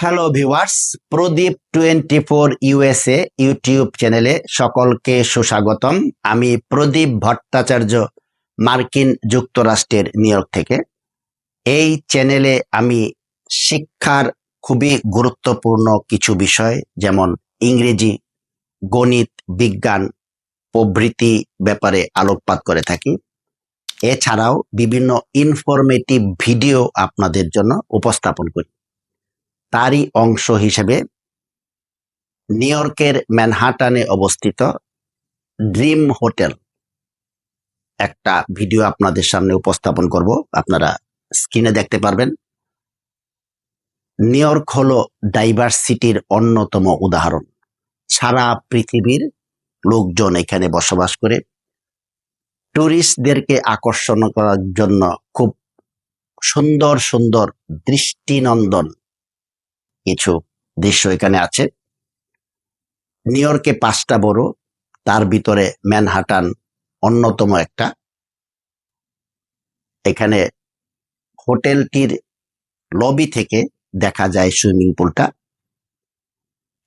Hello viewers Pradip twenty four USA YouTube চ্যানেলে সকলকে সুস্বাগতম। আমি প্রদীপ ভট্টাচার্য, মার্কিন যুক্তরাষ্ট্রের ইয়র্ক থেকে। এই চ্যানেলে আমি শিক্ষার খুবই গুরুত্বপূর্ণ কিছু বিষয়, যেমন ইংরেজি, গণিত, বিজ্ঞান, প্রভৃতি ব্যাপারে আলোকপাত করে থাকি। এছাড়াও বিভিন্ন ইনফরমেটিভ ভিডিও আপনাদের জন্য উপস্থাপন করি। তারই অংশ হিসেবে নিউ ইয়র্কের ম্যানহাটানে অবস্থিত ড্রিম হোটেল একটা ভিডিও আপনাদের সামনে উপস্থাপন করব। আপনারা স্ক্রিনে দেখতে পারবেন। নিউ ইয়র্ক হলো ডাইভার্সিটির অন্যতম উদাহরণ। সারা পৃথিবীর লোকজন এখানে বসবাস করে। টুরিস্টদেরকে আকর্ষণ করার জন্য খুব সুন্দর সুন্দর দৃষ্টিনন্দন কিছু দৃশ্য এখানে আছে। নিউ ইয়র্কে পাঁচটা বড়, তার ভিতরে ম্যানহাটান অন্যতম একটা। এখানে হোটেলটির লবি থেকে দেখা যায় সুইমিং পুলটা।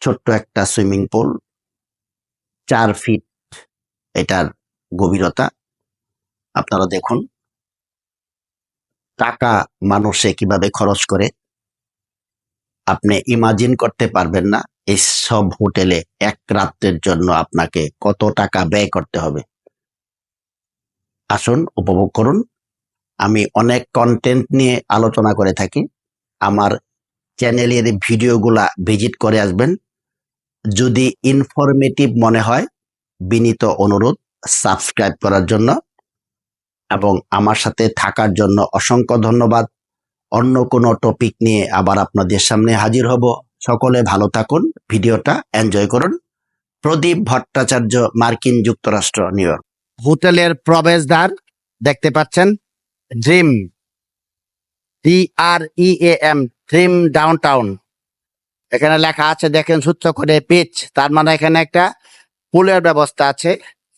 ছোট্ট একটা সুইমিং পুল, চার ফিট এটার গভীরতা। আপনারা দেখুন, টাকা মানুষে কীভাবে খরচ করে আপনি ইমাজিন করতে পারবেন না এই সব হোটেলে এক রাত্রের জন্য আপনাকে কত টাকা ব্যয় করতে হবে। আসুন, উপভোগ করুন। আমি অনেক কন্টেন্ট নিয়ে আলোচনা করে থাকি। আমার চ্যানেলের ভিডিওগুলা ভিজিট করে আসবেন। যদি ইনফরমেটিভ মনে হয়, বিনীত অনুরোধ সাবস্ক্রাইব করার জন্য এবং আমার সাথে থাকার জন্য অসংখ্য ধন্যবাদ। অন্য কোনো টপিক নিয়ে আবার আপনাদের সামনে হাজির হব। সকলে ভালো থাকুন, ভিডিওটা এনজয় করুন। প্রদীপ ভট্টাচার্য, মার্কিন যুক্তরাষ্ট্র, নিউ ইয়র্ক। হোটেলের প্রবেশদ্বার দেখতে পাচ্ছেন, dream T R E M dream downtown এখানে লেখা আছে, দেখেন সূত্র করে পিচ তার মানে এখানে একটা পুলের ব্যবস্থা আছে।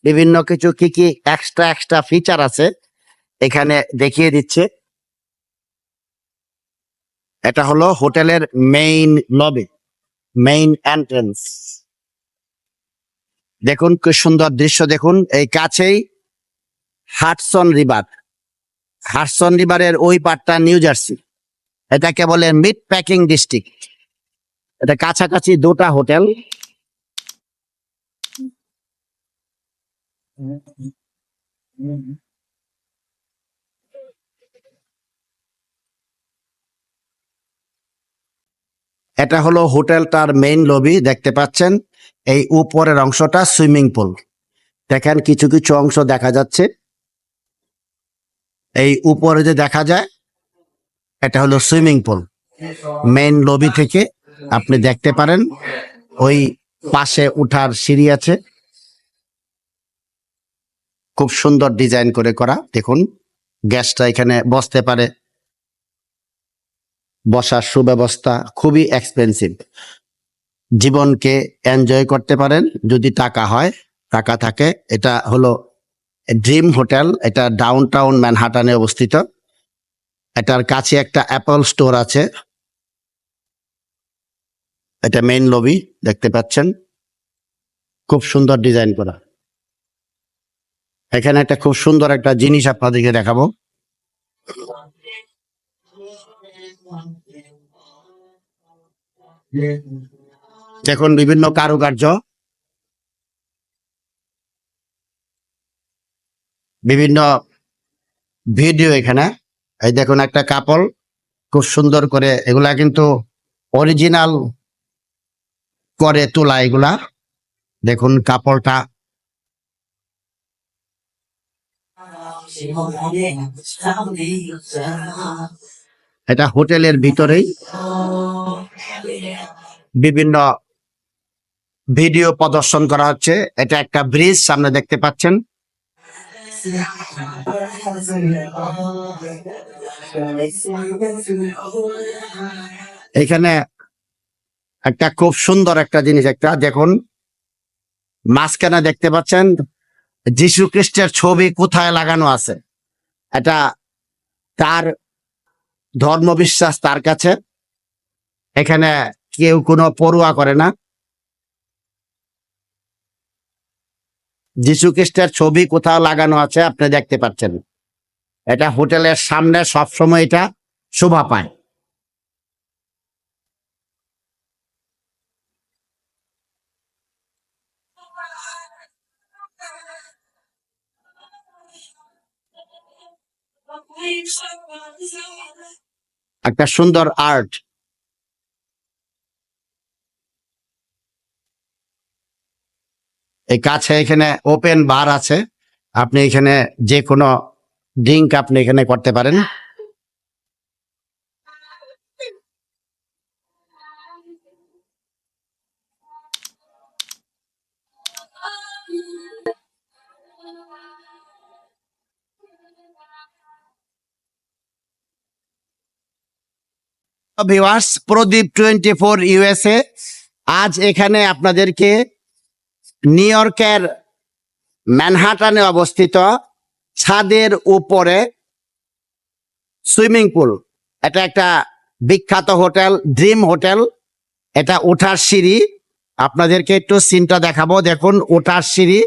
বিভিন্ন কিছু কি কি এক্সট্রা এক্সট্রা ফিচার আছে, এখানে দেখিয়ে দিচ্ছে। এটা হলো হোটেলের মেইন লবি মেইন এন্ট্রেন্স দেখুন কি সুন্দর দৃশ্য, দেখুন এই কাছেই হাটসন রিভার হাটসন রিভারের ওই পারটা নিউ জার্সি এটাকে বলে মিড প্যাকিং ডিস্ট্রিক্ট এটা কাছাকাছি দুটা হোটেল। এটা হলো হোটেলটার মেইন লবি দেখতে পাচ্ছেন? এই উপরের অংশটা সুইমিং পুল দেখেন কিছু কিছু অংশ দেখা যাচ্ছে। এই উপরে যে দেখা যায়, এটা হলো সুইমিং পুল মেইন লবি থেকে আপনি দেখতে পারেন, ওই পাশে উঠার সিঁড়ি আছে। খুব সুন্দর ডিজাইন করে করা। দেখুন, গ্যাসটা এখানে বসতে পারে। বসার সুব্যবস্থা খুবই এক্সপেন্সিভ জীবনকে এনজয় করতে পারেন, যদি টাকা হয়, টাকা থাকে। এটা হলো ড্রিম হোটেল এটা ডাউন টাউন ম্যানহাটানে অবস্থিত। এটার কাছে একটা অ্যাপল স্টোর আছে। এটা মেইন লবি দেখতে পাচ্ছেন। খুব সুন্দর ডিজাইন করা। এখানে একটা খুব সুন্দর একটা জিনিস আপনাদেরকে দেখাবো। দেখুন, বিভিন্ন কারুকার্য, বিভিন্ন ভিডিও এখানে। এই দেখুন, একটা কাপল খুব সুন্দর করে এগুলা কিন্তু অরিজিনাল করে তোলা এগুলা। দেখুন কাপড়টা এটা হোটেলের ভিতরেই বিভিন্ন ভিডিও প্রদর্শন করা হচ্ছে। এটা একটা ব্রিজ, সামনে দেখতে পাচ্ছেন। এখানে একটা খুব সুন্দর একটা জিনিস একটা, দেখুন। মাঝখানে দেখতে পাচ্ছেন, যীশু খ্রিস্টের ছবি কোথায় লাগানো আছে। এটা তার ধর্মবিশ্বাস তার কাছে। এখানে কেউ কোনো পড়ুয়া করে না। যিশু খ্রিস্টের ছবি কোথাও লাগানো আছে, আপনি দেখতে পাচ্ছেন। এটা হোটেলের সামনে সবসময় এটা শোভা পায়। একটা সুন্দর আর্ট এই কাছে এখানে ওপেন বার আছে। আপনি এখানে যে কোনো ড্রিঙ্ক আপনি এখানে করতে পারেন। Viewers Pradip twenty four USA আজ এখানে আপনাদেরকে নিউ ইয়র্কের ম্যানহাটানে অবস্থিত ছাদের উপরে সুইমিং পুল। এটা একটা বিখ্যাত হোটেল, ড্রিম হোটেল। এটা ওঠার সিঁড়ি। আপনাদেরকে একটু সিনটা দেখাবো। দেখুন, ওঠার সিঁড়ি।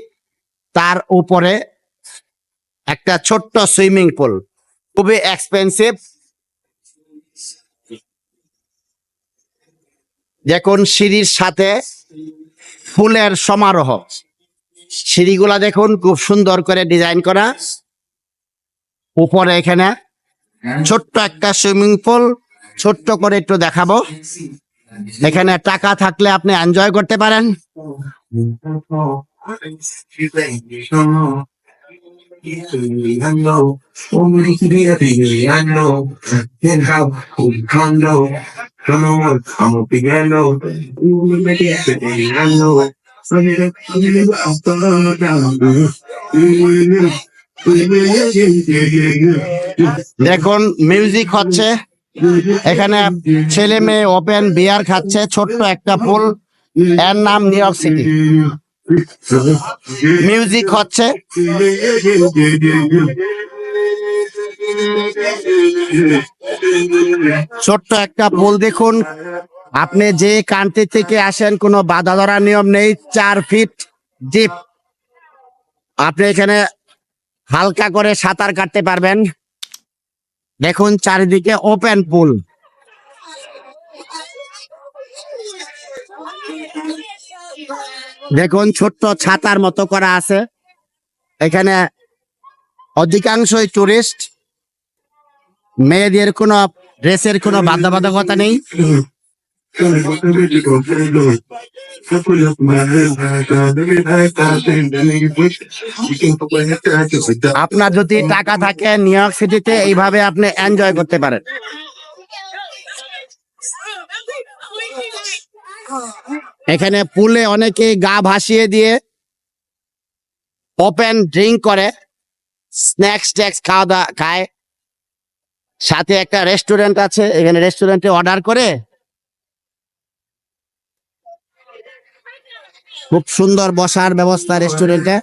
তার উপরে একটা ছোট্ট সুইমিং পুল। খুবই এক্সপেন্সিভ দেখুন সিঁড়ির সাথে ফুলের সমারোহ। সিঁড়িগুলা দেখুন খুব সুন্দর করে ডিজাইন করা। উপরে এখানে ছোট্ট একটা সুইমিং পুল, ছোট্ট করে একটু দেখাবো। এখানে টাকা থাকলে আপনি এনজয় করতে পারেন। I know, only to be a baby, I know. Can't have a condo. Don't know what I'm a big I know. You will make it happen, I know. Know, you live out the down. দেখুন music হচ্ছে এখানে ছেলে মেয়ে open বিয়ার খাচ্ছে ছোট্ট একটা পুল এর নাম নিউ ইয়র্ক সিটি মিউজিক হচ্ছে? ছোট্ট একটা পুল দেখুন। আপনি যে কান্ট্রি থেকে আসেন, কোনো বাধা ধরার নিয়ম নেই, চার ফিট ডিপ আপনি এখানে হালকা করে সাঁতার কাটতে পারবেন। দেখুন চারিদিকে ওপেন পুল দেখুন, ছোট্ট ছাতার মতো করা আছে। এখানে অধিকাংশই টুরিস্ট মেয়েদের কোনো ড্রেসের কোনো বাধ্যবাধকতা নেই। আপনার যদি টাকা থাকে নিউ ইয়র্ক সিটিতে এইভাবে আপনি এনজয় করতে পারেন। এখানে পুলে অনেকে গা ভাসিয়ে দিয়ে ওপেন ড্রিঙ্ক করে স্ন্যাক্স ট্যাক্স খাওয়া দাওয়া খায়। সাথে একটা রেস্টুরেন্ট আছে, এখানে রেস্টুরেন্টে অর্ডার করে। খুব সুন্দর বসার ব্যবস্থা রেস্টুরেন্টে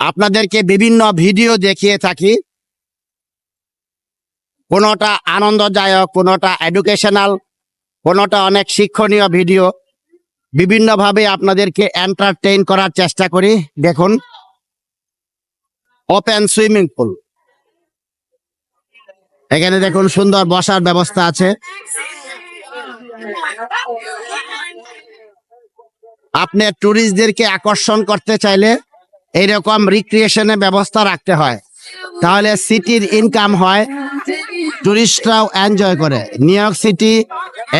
আপনাদেরকে বিভিন্ন ভিডিও দেখিয়ে থাকি। কোনোটা আনন্দদায়ক, কোনোটা এডুকেশনাল কোনোটা অনেক শিক্ষণীয় ভিডিও বিভিন্নভাবে আপনাদেরকে এন্টারটেইন করার চেষ্টা করি। দেখুন ওপেন সুইমিং পুল এখানে দেখুন সুন্দর বসার ব্যবস্থা আছে। আপনি ট্যুরিস্টদেরকে আকর্ষণ করতে চাইলে এইরকম রিক্রিয়েশনের ব্যবস্থা রাখতে হয়। তাহলে সিটির ইনকাম হয়। টুরিস্টরাও এনজয় করে। নিউ ইয়র্ক সিটি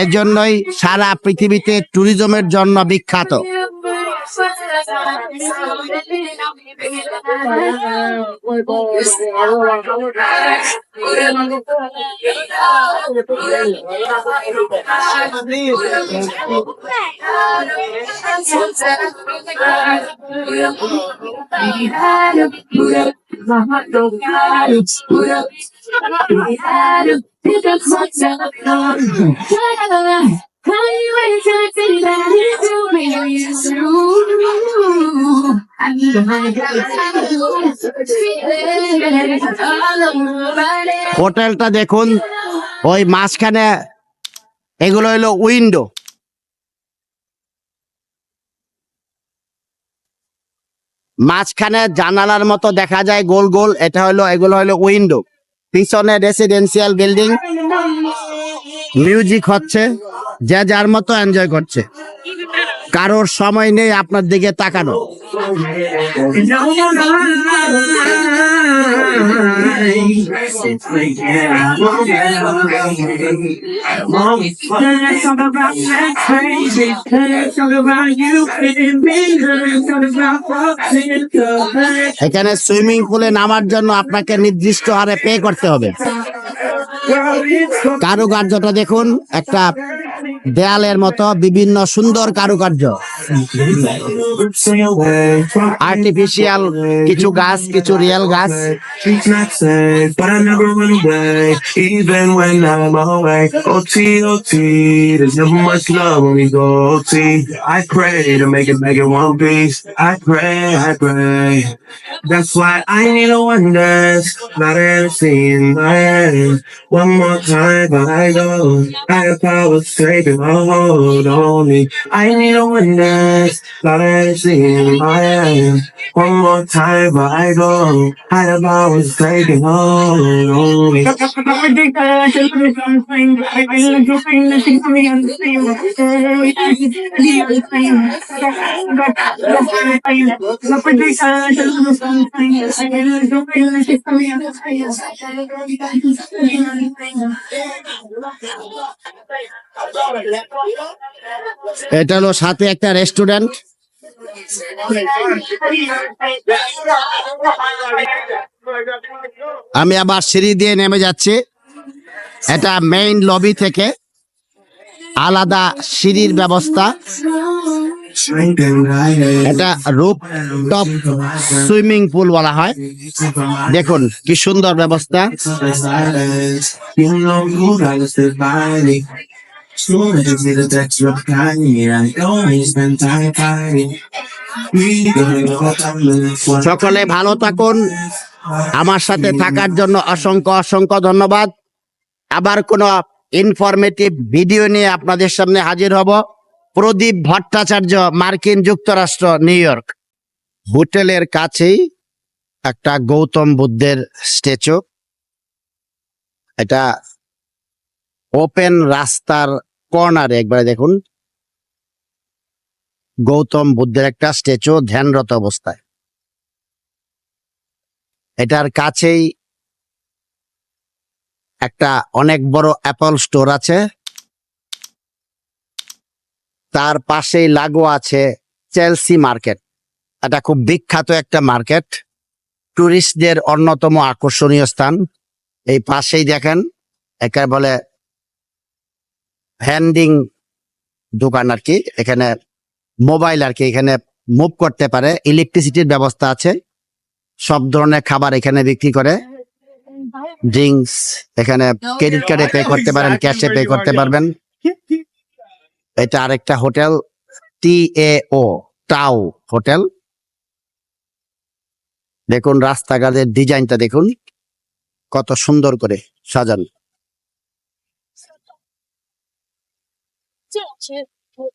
এর জন্যই সারা পৃথিবীতে ট্যুরিজমের জন্য বিখ্যাত। হোটেলটা দেখুন ওই মাঝখানে এগুলো হইল উইন্ডো মাঝখানে জানালার মতো দেখা যায় গোল গোল, এটা হলো, এগুলো হলো উইন্ডো পিছনে রেসিডেন্সিয়াল বিল্ডিং মিউজিক হচ্ছে, যে যার মতো এনজয় করছে। কারোর সময় নেই আপনার দিকে তাকানো। এখানে সুইমিং পুলে নামার জন্য আপনাকে নির্দিষ্ট হারে পে করতে হবে। কারুকার্যটা দেখুন, একটা দেয়ালের মতো বিভিন্ন সুন্দর কারুকার্য আর্টিফিশিয়াল কিছু গাছ কিছু রিয়েল গাছ I. I. I I. That's why I need a one dance, not everything in my. One more time, I go. Higher powers taking a hold on me. I need a witness, dance, not everything in my hand. One more time, but I go. Higher powers taking hold on me. এটা হলো সাথে একটা restaurant আমি আবার সিঁড়ি দিয়ে নেমে যাচ্ছি। এটা মেইন লবি থেকে আলাদা সিঁড়ির ব্যবস্থা। এটা রূপ টপ সুইমিং পুল বলা হয়। দেখুন কি সুন্দর ব্যবস্থা। Soon as text, you're me. I to spend time fighting. We gonna go সকলে ভালো থাকুন আমার সাথে থাকার জন্য অসংখ্য অসংখ্য ধন্যবাদ আবার কোনো ইনফরমেটিভ ভিডিও নিয়ে আপনাদের সামনে হাজির হব প্রদীপ ভট্টাচার্য মার্কিন যুক্তরাষ্ট্র নিউ ইয়র্ক হোটেলের কাছেই একটা গৌতম বুদ্ধের স্ট্যাচু এটা ওপেন রাস্তার কর্নারে একবারে দেখুন। গৌতম বুদ্ধের একটা স্ট্যাচু ধ্যানরত অবস্থায়। এটার কাছেই একটা অনেক বড় অ্যাপল স্টোর আছে। তার পাশেই লাগো আছে চেলসি মার্কেট। এটা খুব বিখ্যাত একটা মার্কেট। টুরিস্টদের অন্যতম আকর্ষণীয় স্থান। এই পাশেই দেখেন, একে বলে ভ্যান্ডিং দোকান আর কি। এখানে মোবাইল আর কি, এখানে মুভ করতে পারে। ইলেকট্রিসিটির ব্যবস্থা আছে। সব ধরনের খাবার এখানে বিক্রি করে। ড্রিঙ্কস এখানে ক্রেডিট কার্ডে পে করতে পারেন ক্যাশে পে করতে পারবেন। এটা আরেকটা হোটেল, টি এ ও, টাও হোটেল। দেখুন, রাস্তাঘাটের ডিজাইনটা দেখুন। কত সুন্দর করে সাজানো। 这种其实我